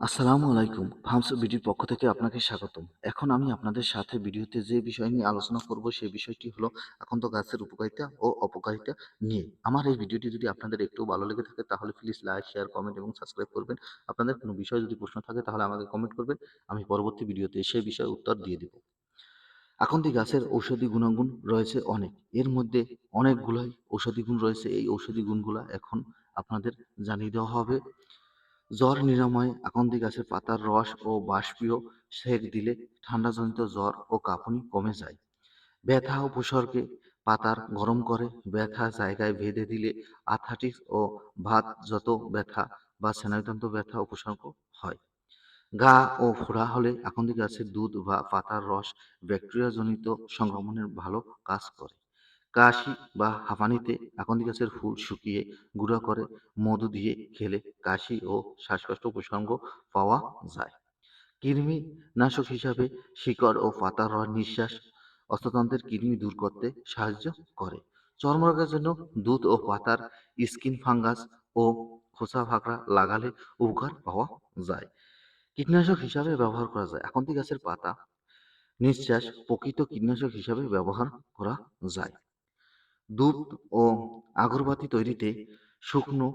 আসসালামু আলাইকুম। ফার্মস বিডির পক্ষ থেকে আপনাকে স্বাগতম। এখন আমি আপনাদের সাথে ভিডিওতে যে বিষয় নিয়ে আলোচনা করব, সেই বিষয়টি হলো এখন তো গাছের উপকারিতা ও অপকারিতা নিয়ে। আমার এই ভিডিওটি যদি আপনাদের একটু ভালো লেগে থাকে, তাহলে প্লিজ লাইক শেয়ার কমেন্ট এবং সাবস্ক্রাইব করবেন। আপনাদের কোনো বিষয় যদি প্রশ্ন থাকে, তাহলে আমাকে কমেন্ট করবেন। আমি পরবর্তী ভিডিওতে সেই বিষয়ে উত্তর দিয়ে দেব। আকন্দি গাছের ঔষধি গুণাগুণ রয়েছে অনেক। এর মধ্যে অনেকগুলোই ঔষধি গুণ রয়েছে। এই ঔষধি গুণগুলো এখন আপনাদের জানিয়ে দেওয়া হবে। জ্বর নিরাময়ে আকন্দি গাছের পাতার রস ও বাষ্পীয় সেক দিলে ঠান্ডাজনিত জ্বর ও কাঁপুনি কমে যায়। ব্যথা উপসর্গে পাতার গরম করে, ব্যথা জায়গায় বেঁধে দিলে আর্থাইটিস ও ভাত যত ব্যথা বা স্নায়ুতন্ত্র ব্যথা উপসর্গ হয়। গা ও ফোড়া হলে আকন্দি গাছের দুধ বা পাতার রস ব্যাকটেরিয়াজনিত সংক্রমণের ভালো কাজ করে। কাশি বা হাঁপানিতে আকন্দি গাছের ফুল শুকিয়ে গুঁড়া করে, মধু দিয়ে খেলে কাশি ও শ্বাসকষ্ট উপসর্গ পাওয়া যায়। কৃমি নাশক হিসাবে শিকড় ও পাতার রস নিঃশ্বাস অস্ততন্ত্রের কৃমি দূর করতে সাহায্য করে। চর্মরোগের জন্য দুধ ও পাতার স্কিন ফাঙ্গাস ও খোসা ফাঁকড়া লাগালে উপকার পাওয়া যায়। কীটনাশক হিসাবে ব্যবহার করা যায়। আকন্দি গাছের পাতা নিঃশ্বাস প্রকৃত কীটনাশক হিসাবে ব্যবহার করা যায়। ধূপ ও আগরবাতি তৈরিতে শুকনো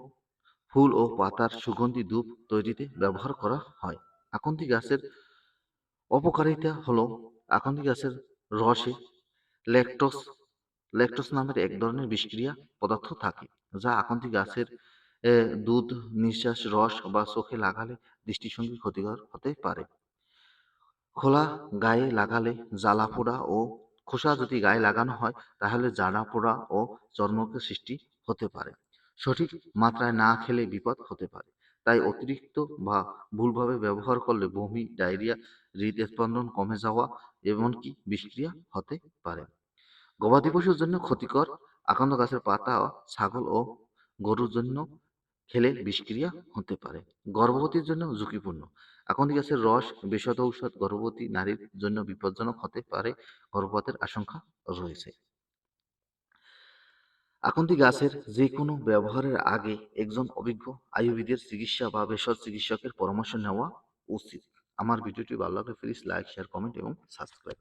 ফুল ও পাতার সুগন্ধি ধূপ তৈরিতে ব্যবহার করা হয়। আকন্দি গাছের অপকারিতা হলো আকন্দি গাছের রসে ল্যাকটোস ল্যাকটোস নামের এক ধরনের বিষক্রিয়া পদার্থ থাকে, যা আকন্দি গাছের দুধ, নিঃশ্বাস, রস বা চোখে লাগালে দৃষ্টিসঙ্গী ক্ষতিকর হতে পারে। খোলা গায়ে লাগালে জ্বালা পোড়া ও খোসা যদি গায়ে লাগানো হয়, তাহলে জ্বালা পোড়া ও চর্মরোগের সৃষ্টি হতে পারে। সঠিক মাত্রায় না খেলে বিপদ হতে পারে। তাই অতিরিক্ত বা ভুলভাবে ব্যবহার করলে বমি, ডায়রিয়া, হৃদস্পন্দন কমে যাওয়া এমনকি বিষক্রিয়া হতে পারে। গবাদি পশুর জন্য ক্ষতিকর আকান্ত গাছের পাতা, ছাগল ও গরুর জন্য খেলে বিষক্রিয়া হতে পারে। গর্ভবতীর জন্য ঝুঁকিপূর্ণ। আকন্দি গাছের রস ভেষজ ঔষধ গর্ভবতী নারীর জন্য বিপজ্জনক হতে পারে, গর্ভপাতের আশঙ্কা রয়েছে। আকন্দি গাছের যে কোনো ব্যবহারের আগে একজন অভিজ্ঞ আয়ুর্বেদের চিকিৎসা বা ভেষজ চিকিৎসকের পরামর্শ নেওয়া উচিত। আমার ভিডিওটি ভালো লাগলে প্লিজ লাইক শেয়ার কমেন্ট এবং সাবস্ক্রাইব